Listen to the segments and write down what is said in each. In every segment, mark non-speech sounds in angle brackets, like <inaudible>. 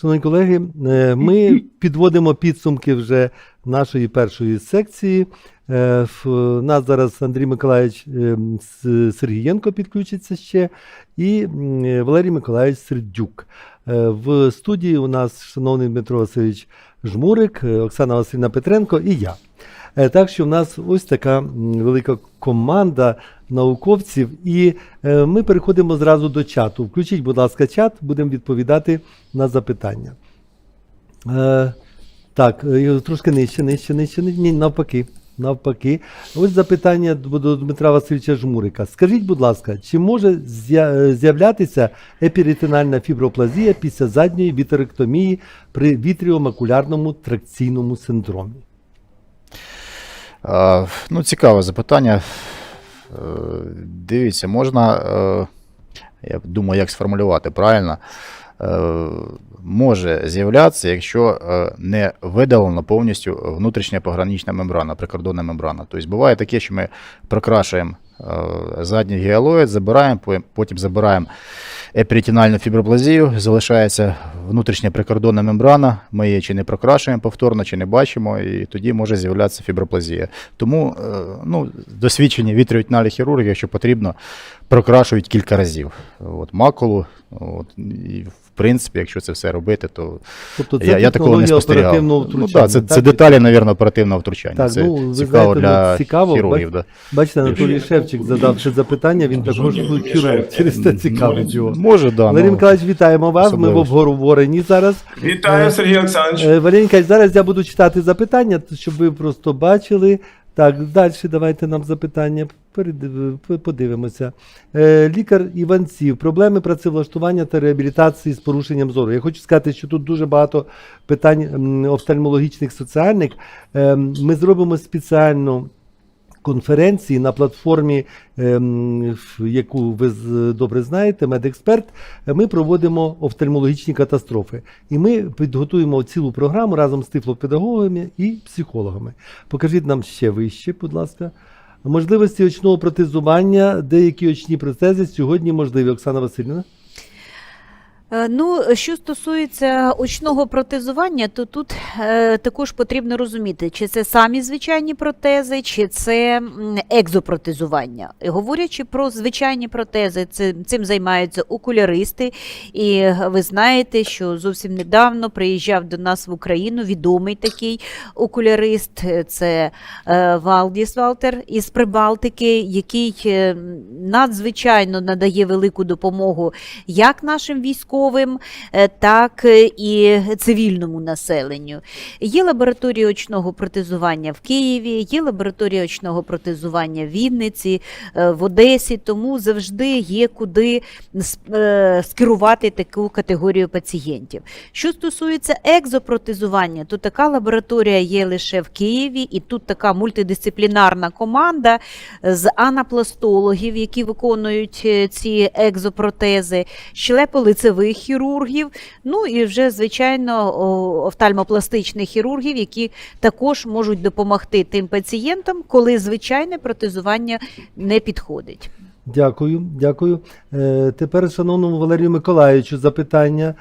Шановні колеги, е, ми <laughs> підводимо підсумки вже нашої першої секції. Е, в- Нас зараз Андрій Миколаївич е, Сергієнко підключиться ще, і е, Валерій Миколаївич Сердюк. Е, В студії у нас шановний Дмитро Васильович Жмурик, е, Оксана Васильівна Петренко і я. Е, Так що в нас ось така велика команда науковців, і е, ми переходимо зразу до чату. Включіть, будь ласка, чат, будемо відповідати на запитання. Е, так, трошки нижче, нижче, нижче, ні, навпаки. Навпаки, ось запитання до Дмитра Васильовича Жмурика. Скажіть, будь ласка, чи може з'являтися епіритинальна фіброплазія після задньої вітеректомії при вітріомакулярному тракційному синдромі? Ну, цікаве запитання. Е, Дивіться, можна, е, я думаю, як сформулювати правильно. Е, Може з'являтися, якщо не видалена повністю внутрішня погранична мембрана, прикордонна мембрана. Тобто буває таке, що ми прокрашуємо задній гіалоїд, забираємо, потім забираємо епірітінальну фіброплазію, залишається внутрішня прикордонна мембрана, ми її чи не прокрашуємо повторно, чи не бачимо, і тоді може з'являтися фіброплазія. Тому е, ну, досвідчені вітріотінальні хірурги, якщо потрібно, прокрашують кілька разів. От, макулу. От, і, в принципі, якщо це все робити, то Тобто це я, я такого не спостерігав. Ну, да, це, це деталі, мабуть, оперативного втручання. Так, це ну, цікаво знаєте, для ну, цікаво, хірургів. Да. Бачите, Анатолій Шевчик задав це запитання, він також був хірург, через це цікавить його. Може, да. Валерій ну, Миколаївич, вітаємо вас. Ми в обговоренні зараз. Вітаю, Сергій Олександрович. Е, Валерій Миколаївич, зараз я буду читати запитання, щоб ви просто бачили. Так, далі давайте нам запитання. Подивимося. Е, Лікар Іванців. Проблеми працевлаштування та реабілітації з порушенням зору. Я хочу сказати, що тут дуже багато питань офтальмологічних, соціальних. Е, Ми зробимо спеціальну конференції на платформі, ем, яку ви добре знаєте, медексперт. е, Ми проводимо офтальмологічні катастрофи. І ми підготуємо цілу програму разом з тифлопедагогами і психологами. Покажіть нам ще вище, будь ласка. Можливості очного протезування, деякі очні протези сьогодні можливі. Оксана Васильівна. Е, Ну, що стосується очного протезування, то тут е, також потрібно розуміти, чи це самі звичайні протези, чи це екзопротезування. Говорячи про звичайні протези, це, цим займаються окуляристи. І ви знаєте, що зовсім недавно приїжджав до нас в Україну відомий такий окулярист. Це е, Валдіс Валтер із Прибалтики, який е, надзвичайно надає велику допомогу як нашим військовим, е, так і цивільному населенню. Є лабораторія очного протезування в Києві, є лабораторія очного протезування в Вінниці, е, в Одесі, тому завжди є куди е, скерувати таку категорію пацієнтів. Що стосується екзопротезування, то така лабораторія є лише в Києві, і тут така мультидисциплінарна команда з анапластологів, які виконують ці екзопротези, щелепо-лицевих хірургів, ну і вже, звичайно, офтальмопластичних хірургів, які також можуть допомогти тим пацієнтам, коли звичайне протезування не підходить. Дякую, дякую. Е, тепер, шановному Валерію Миколаївичу, запитання.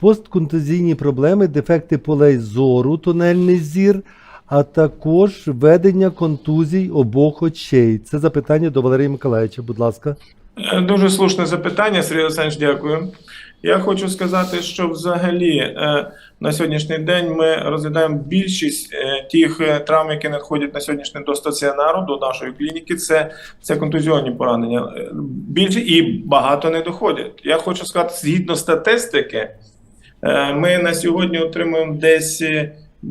Постконтузійні проблеми, дефекти полей зору, тунельний зір, а також ведення контузій обох очей. Це запитання до Валерія Миколаївича, будь ласка. Е, Дуже слушне запитання, Сергій Олександрович, дякую. Я хочу сказати, що взагалі е, на сьогоднішній день ми розглядаємо більшість е, тих травм, які надходять на сьогоднішній до стаціонару, до нашої клініки. Це, це контузіонні поранення. Більше і багато не доходять. Я хочу сказати, згідно статистики, ми на сьогодні отримуємо десь.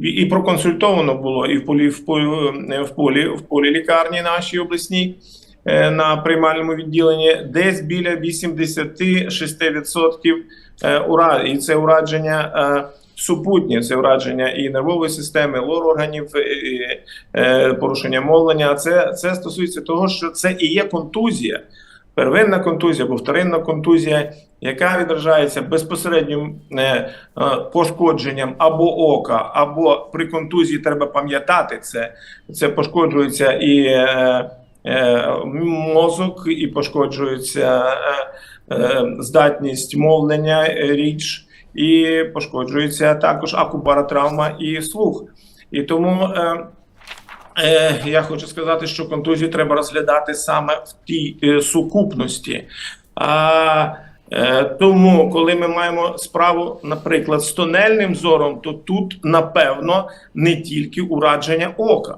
І проконсультовано було і в полі в полі в полі в полі лікарні нашій обласній на приймальному відділенні, десь біля 86% е, ура- і це ураження е, супутні, це ураження і нервової системи, лор органів, і, е, порушення мовлення. Це, це стосується того, що це і є контузія. Первинна контузія або вторинна контузія, яка відражається безпосереднім е, е, пошкодженням або ока, або при контузії треба пам'ятати це. Це пошкоджується і е, е, мозок, і пошкоджується е, е, здатність мовлення е, річ, і пошкоджується також акупаратравма і слух. І тому е, е, я хочу сказати, що контузію треба розглядати саме в тій е, сукупності. А, е, тому, коли ми маємо справу, наприклад, з тонельним зором, то тут напевно не тільки ураження ока.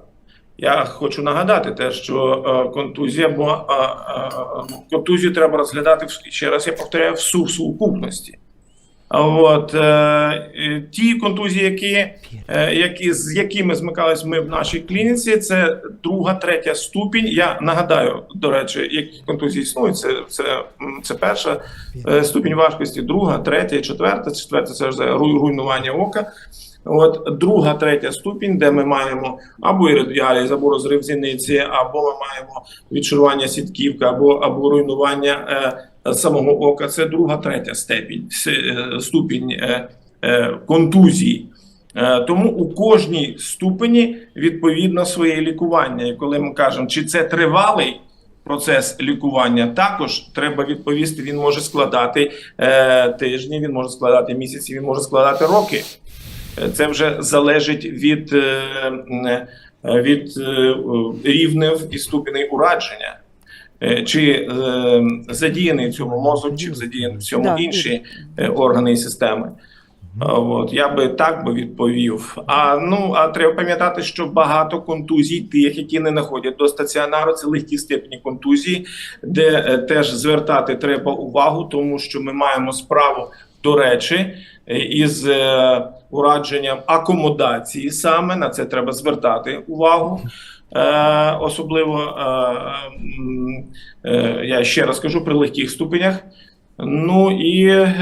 Я хочу нагадати те, що е, контузія, бо е, е, контузію треба розглядати в- ще раз. Я повторяю в су- сукупності. От е, ті контузії, які, е, які з якими змикались ми в нашій клініці, це друга, третя ступінь. Я нагадаю, до речі, які контузії існують. Це, це, це перша е, ступінь важкості, друга, третя, четверта. Четверта це ру- руйнування ока. От друга, третя ступінь, де ми маємо або іродіаліз, або розрив зіниці, або ми маємо відшарування сітківки, або, або руйнування е, самого ока. Це друга, третя степінь, е, ступінь е, е, контузії. Е, Тому у кожній ступені відповідно своє лікування. І коли ми кажемо, чи це тривалий процес лікування, також треба відповісти. Він може складати е, тижні, він може складати місяці, він може складати роки. Це вже залежить від, е, е, від е, рівнів і ступеней ураження. Чи е, задіяний в цьому мозок, чи задіяний в цьому Да, інші е, органи і системи. От я би так би відповів. А ну а треба пам'ятати, що багато контузій, тих, які не находять до стаціонару, це легкі степені контузії, де е, теж звертати треба увагу, тому що ми маємо справу до речі е, із е, урадженням акомодації. Саме на це треба звертати увагу. Е, особливо е, е, я ще раз кажу при легких ступенях. Ну і е,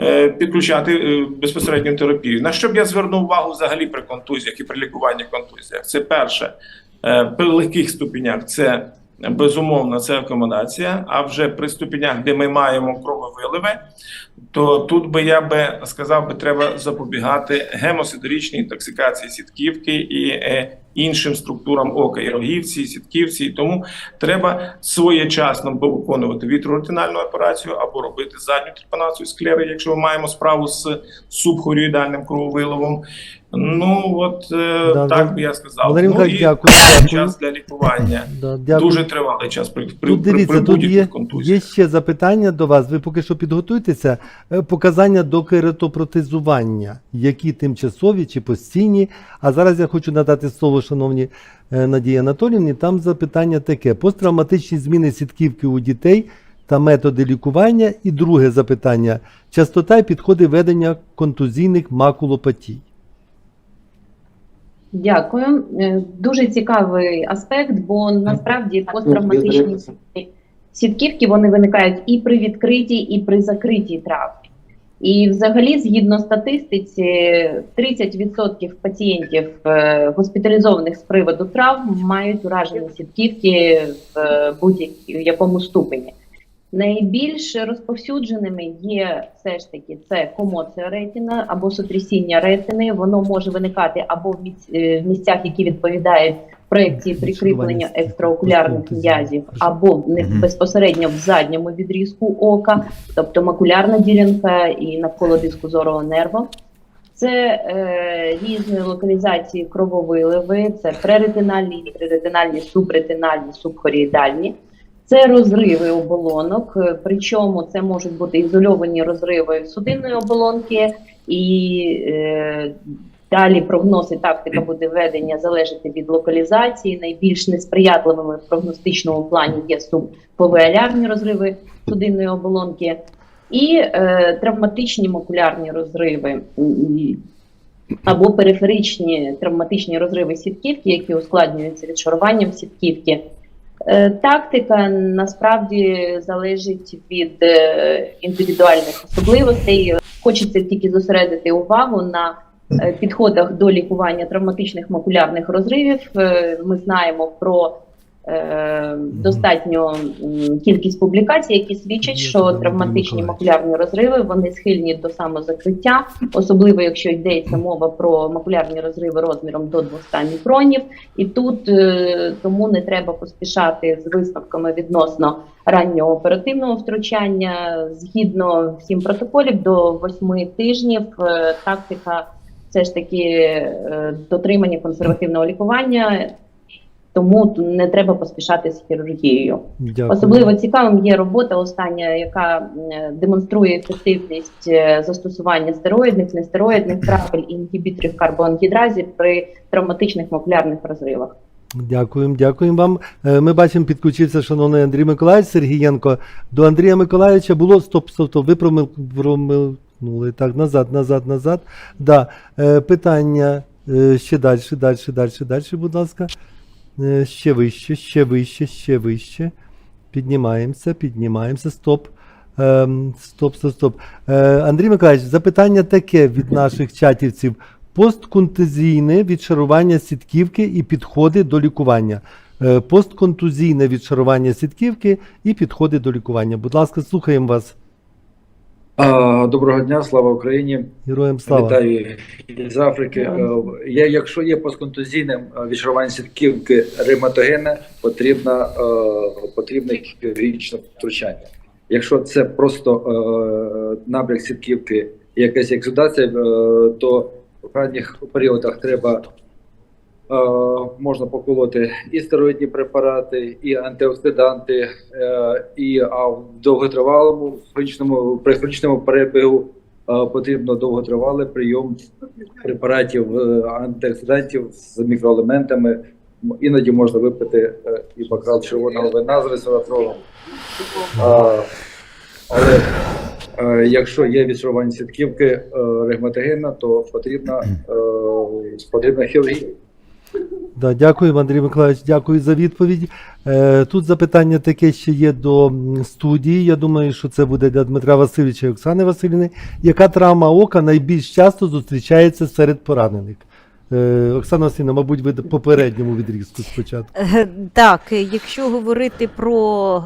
е, підключати е, безпосередню терапію. На що б я звернув увагу взагалі при контузіях і при лікуванні контузіях? Це перше, е, при легких ступенях це безумовно це акомодація. А вже при ступенях, де ми маємо крововиливи, то тут би я би сказав, би треба запобігати гемосидеричній інтоксикації сітківки і е, іншим структурам ока, і рогівці, і сітківці. І тому треба своєчасно виконувати вітроретинальну операцію, або робити задню трепанацію склери, якщо ми маємо справу з субхоріоїдальним крововиливом. Ну от е, Да, так да. би я сказав. Валерій ну, і дякую, дякую. час для лікування. <laughs> Да, дякую. Дуже тривалий час при, при, Тут дивіться, при тут будь-яких є, є ще запитання до вас. Ви поки що підготуйтеся. Е, Показання до кератопротезування, які тимчасові чи постійні. А зараз я хочу надати слово, шановні е, Надії Анатоліївні. Там запитання таке: посттравматичні зміни сітківки у дітей та методи лікування. І друге запитання: частота і підходи ведення контузійних макулопатій. Дякую. Е, Дуже цікавий аспект, бо насправді посттравматичні сітківки вони виникають і при відкритій, і при закритій травмі. І, взагалі, згідно статистиці, 30% пацієнтів е, госпіталізованих з приводу травм мають уражені сітківки в е, будь-якому ступені. Найбільш розповсюдженими є все ж таки це комоція ретіна або сотрясіння ретини. Воно може виникати або в місць- е, в місцях, які відповідають проекції прикріплення екстраокулярних м'язів, або не- безпосередньо в задньому відрізку ока, тобто макулярна ділянка і навколо диску зорового нерва. Це е, різні локалізації крововиливи, це преретинальні, преретинальні, субретинальні, субхоріїдальні. Це розриви оболонок, е, причому це можуть бути ізольовані розриви судинної оболонки, і е, далі прогноз і тактика буде ведення залежати від локалізації. Найбільш несприятливими в прогностичному плані є субповеалярні розриви судинної оболонки і е, травматичні макулярні розриви. Або периферичні травматичні розриви сітківки, які ускладнюються відшаруванням сітківки. Е, Тактика насправді залежить від е, індивідуальних особливостей. Хочеться тільки зосередити увагу на е, підходах до лікування травматичних макулярних розривів. Ми знаємо про достатньо кількість публікацій, які свідчать, що травматичні макулярні розриви вони схильні до самозакриття, особливо якщо йдеться мова про макулярні розриви розміром до 200 мікронів. І тут е, тому не треба поспішати з висновками відносно раннього оперативного втручання. Згідно всім протоколів, до 8 тижнів е, тактика все ж таки е, дотримання консервативного лікування. Тому не треба поспішати з хірургією. Дякую. Особливо цікавим є робота остання, яка демонструє ефективність е, застосування стероїдних, нестероїдних крапель і інгібіторів карбоангідразів при травматичних макулярних розривах. Дякуємо, дякуємо вам. Е, Ми бачимо, підключився шановний Андрій Миколаївич Сергієнко. До Андрія Миколаївича було стоп, стоп, стоп. Ви промилнули. Так, назад, назад, назад. Да. Е, питання ще далі, далі, далі, далі, будь ласка. Е, ще вище, ще вище, ще вище. Піднімаємося, піднімаємося. Стоп. Ем, стоп, стоп, стоп. Е, Андрій Миколаївич, запитання таке від наших чатівців. Постконтузійне відшарування сітківки і підходи до лікування. Е, Постконтузійне відшарування сітківки і підходи до лікування. Будь ласка, слухаємо вас. Доброго дня, слава Україні! Героям слава. Вітаю з Африки. Е, Я, якщо є постконтузійним е, відшарування сітківки ревматогенне, потрібно, е, потрібне хірургічне втручання. Якщо це просто набряк сітківки якась ексудація, то в ранніх періодах треба можна поколоти і стероїдні препарати, і антиоксиданти, е, і а в довготривалому хронічному при хронічному перебігу е, потрібно довготривалий прийом препаратів е, антиоксидантів з мікроелементами. Іноді можна випити е, і бокал червоного вина з ресвератролом. Але е, якщо є відшарування сітківки е, то потрібна, е, потрібна хірургія. Да, дякую, Андрій Миколаївич, дякую за відповідь. Е, тут запитання таке ще є до студії. Я думаю, що це буде для Дмитра Васильовича і Оксани Васильівни. Яка травма ока найбільш часто зустрічається серед поранених? Е, Оксана Васильівна, мабуть, ви попередньому відрізку спочатку. Е, Так, е, якщо говорити про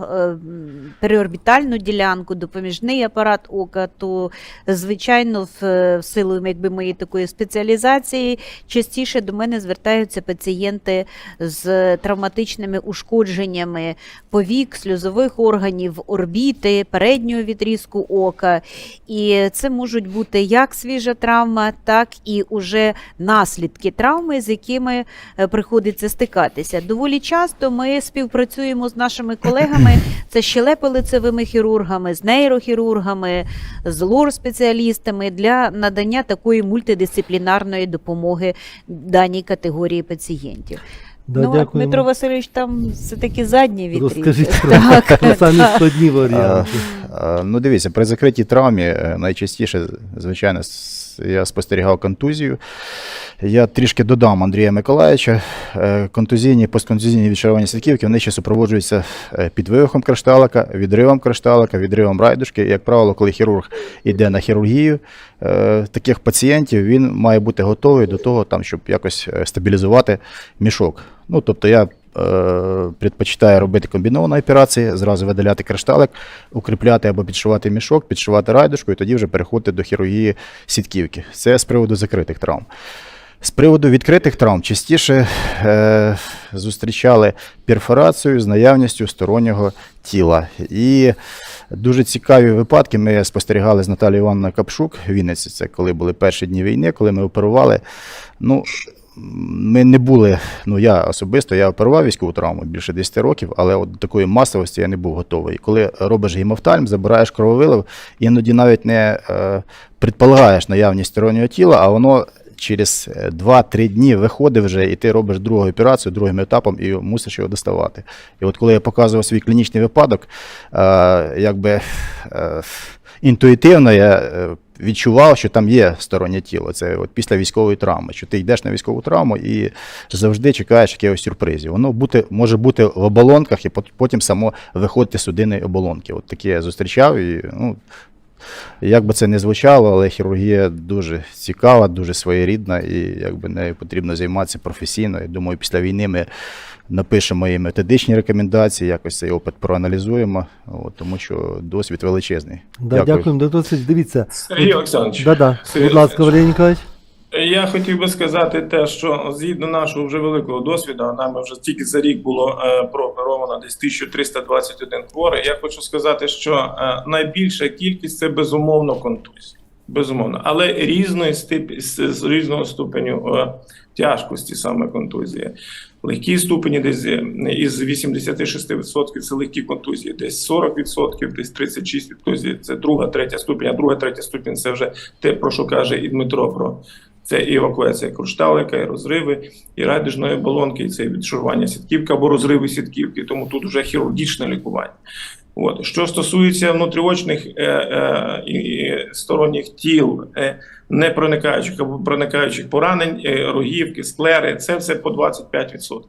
переорбітальну ділянку, допоміжний апарат ока, то звичайно, в силу якби моєї такої спеціалізації, частіше до мене звертаються пацієнти з травматичними ушкодженнями повік, сльозових органів, орбіти, переднього відрізку ока. І це можуть бути як свіжа травма, так і уже наслідки травми, з якими е, приходиться стикатися. Доволі часто ми співпрацюємо з нашими колегами, <clears throat> це щелепо-лицевими хірургами, з нейрохірургами, з лор-спеціалістами для надання такої мультидисциплінарної допомоги даній категорії пацієнтів. Да, ну, а дякуємо. Дмитро Васильович там все-таки задній відріз. Розкажіть <laughs> про, Так, <laughs> про самі складні варіанти. Ну, дивіться, при закритій травмі е, найчастіше, звичайно, я спостерігав контузію. Я трішки додам Андрія Миколаївича. Е, Контузійні, постконтузійні відшарування сітківки, вони ще супроводжуються е, підвивихом кришталика, відривом кришталика, відривом райдушки. Як правило, коли хірург йде на хірургію е, таких пацієнтів, він має бути готовий до того, там, щоб якось стабілізувати мішок. Ну, тобто я предпочитаю робити комбіновані операції, зразу видаляти кришталик, укріпляти або підшивати мішок, підшивати райдушку і тоді вже переходити до хірургії сітківки. Це з приводу закритих травм. З приводу відкритих травм частіше е, зустрічали перфорацію з наявністю стороннього тіла. І дуже цікаві випадки ми спостерігали з Наталією Івановною Капшук в Вінниці. Це коли були перші дні війни, коли ми оперували. Ну, ми не були, ну я особисто я оперував військову травму більше 10 років, але от такої масовості я не був готовий. Коли робиш гемофтальм, забираєш крововилив, іноді навіть не е, предполагаєш наявність стороннього тіла, а воно через е, 2-3 дні виходить вже, і ти робиш другу операцію, другим етапом, і мусиш його доставати. І от коли я показував свій клінічний випадок, е, якби е, інтуїтивно я е, відчував, що там є стороннє тіло. Це от після військової травми, що ти йдеш на військову травму і завжди чекаєш якихось сюрпризів. Воно бути, може бути в оболонках і потім само виходити з судинної оболонки. От таке я зустрічав і ну, Як би це не звучало, але хірургія дуже цікава, дуже своєрідна, і якби нею потрібно займатися професійно. Я думаю, після війни ми напишемо і методичні рекомендації, якось цей опит проаналізуємо, от, тому що досвід величезний. Да, дякуємо, Дмитро Васильович. Дивіться. Сергій Олександрович. Да-да. Сергій Будь ласка. Валерій Ніколаївич. Я хотів би сказати те, що згідно нашого вже великого досвіду, нами вже тільки за рік було е, прооперовано десь 1321 хворий. Я хочу сказати, що е, найбільша кількість це безумовно контузії. Безумовно, але різної стипі, з, різного ступеню е, тяжкості саме контузії. Легкі ступені десь е, із 86% це легкі контузії, десь 40%, десь 36% це друга, третя ступінь, а друга, третя ступінь це вже те, про що каже і Дмитро про це і евакуація крушталика, і розриви, і радіжної оболонки, і це відшурування сітківки або розриви сітківки. Тому тут вже хірургічне лікування. От що стосується внутріочних е, е, і, сторонніх тіл, е, не проникаючих або проникаючих поранень, е, рогівки, склери, це все по 25%.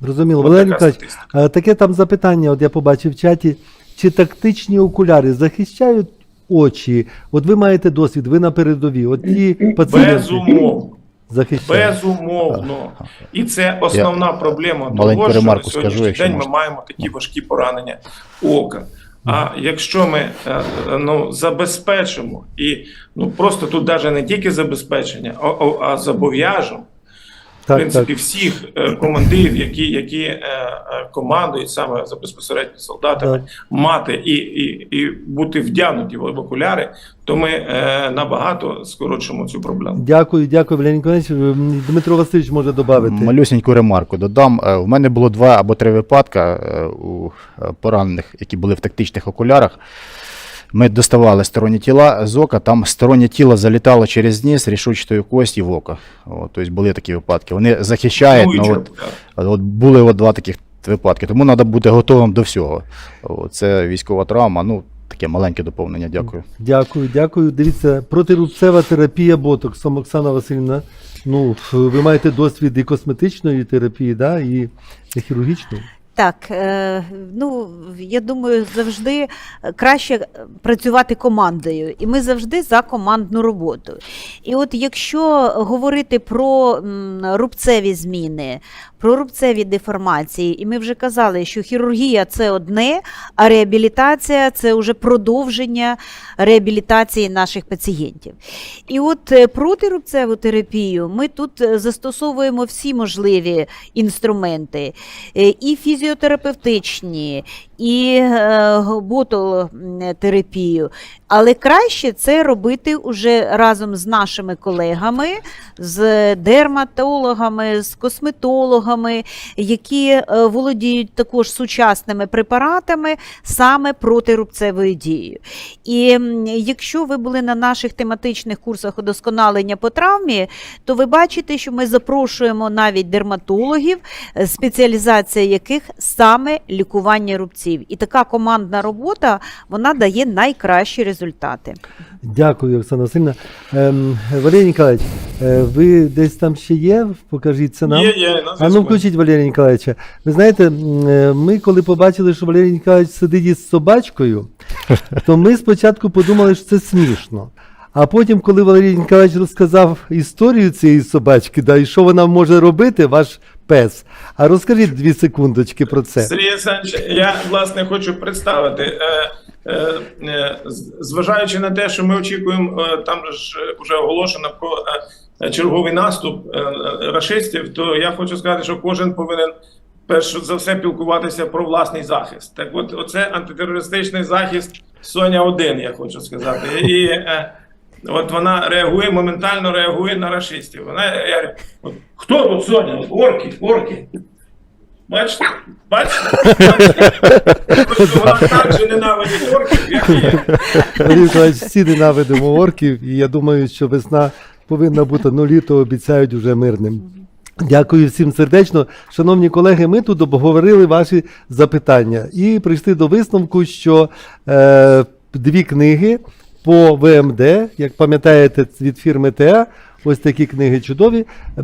Зрозуміло. Валерій статистика. е, таке там запитання, от я побачив в чаті. Чи тактичні окуляри захищають очі? От ви маєте досвід, ви на передовій. От ті пацієнти Безумовно. захищають. Безумовно. І це основна проблема того, що на сьогоднішній день ми маємо такі важкі поранення ока. А якщо ми е, е, ну, забезпечимо і ну просто тут навіть не тільки забезпечення, а, а, а зобов'яжемо в принципі так. всіх е, командирів, які, які е, е, командують саме за безпосередньо солдатами, Так. мати і, і, і бути вдягнуті в окуляри, то ми е, набагато скорочимо цю проблему. Дякую, дякую, Валерій. Дмитро Васильович може додати. Малюсеньку ремарку додам. У мене було два або три випадка е, у поранених, які були в тактичних окулярах. Ми доставали сторонні тіла з ока, там стороннє тіло залітало через ніс рішучатою кості в око. О, тобто були такі випадки. Вони захищають, Ну, ну, от, от були от два таких випадки. Тому треба бути готовим до всього. Це військова травма. Ну, таке маленьке доповнення. Дякую. Дякую, дякую. Дивіться, протирубцева терапія ботоксом, Оксана Васильівна. Ну, ви маєте досвід і косметичної терапії, да, і хірургічної. Так, е, ну я думаю, завжди краще працювати командою, і ми завжди за командну роботу. І от якщо говорити про рубцеві зміни, про рубцеві деформації, і ми вже казали, що хірургія це одне, а реабілітація це вже продовження реабілітації наших пацієнтів. І от е, протирубцеву терапію ми тут е, застосовуємо всі можливі інструменти, е, і фізіотерапевтичні, і ботулотерапію. Але краще це робити уже разом з нашими колегами, з дерматологами, з косметологами, які е, володіють також сучасними препаратами саме протирубцевою дією. І якщо ви були на наших тематичних курсах удосконалення по травмі, то ви бачите, що ми запрошуємо навіть дерматологів, е, спеціалізація яких саме лікування рубців. І така командна робота вона дає найкращі результати. Дякую, Оксана Васильівна. Ем, Валерій Ніколаївич, е, ви десь там ще є? Покажіть це нам. Є, є, на А ну включіть Валерія Ніколаївича. Ви знаєте, е, ми коли побачили, що Валерій Ніколаївич сидить із собачкою, то ми спочатку подумали, що це смішно. А потім, коли Валерій Ніколаївич розказав історію цієї собачки, да, і що вона може робити, ваш пес. А розкажіть дві секундочки про це. Сергій Олександрович, я власне хочу представити. Е, е, зважаючи на те, що ми очікуємо, там ж вже оголошено про черговий наступ е, е, рашистів, то я хочу сказати, що кожен повинен перш за все пілкуватися про власний захист. Так, от оце антитерористичний захист Соня 1 я хочу сказати. І е, от вона реагує, моментально реагує на рашистів. Вона я, от, хто тут Соня? Орки, орки. Бачите? Бачите? Вона так же ненавидить орків, як я. Всі ненавидимо орків, і я думаю, що весна повинна бути, ну літо обіцяють уже мирним. Дякую всім сердечно. Шановні колеги, ми тут обговорили ваші запитання і прийшли до висновку, що е, дві книги по ВМД, як пам'ятаєте, від фірми ТЕА, ось такі книги чудові е,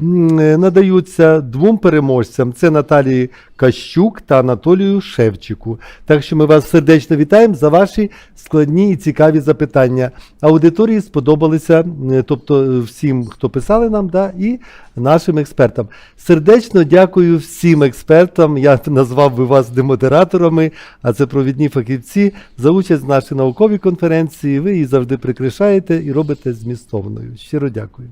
надаються двом переможцям: це Наталії Кащук та Анатолію Шевчику. Так що ми вас сердечно вітаємо за ваші складні і цікаві запитання. Аудиторії сподобалися, е, тобто е, всім, хто писали нам, да, і нашим експертам. Сердечно дякую всім експертам. Я назвав би вас демодераторами, а це провідні фахівці за участь в нашій науковій конференції. Ви її завжди прикрашаєте і робите змістовною. Щиро дякую.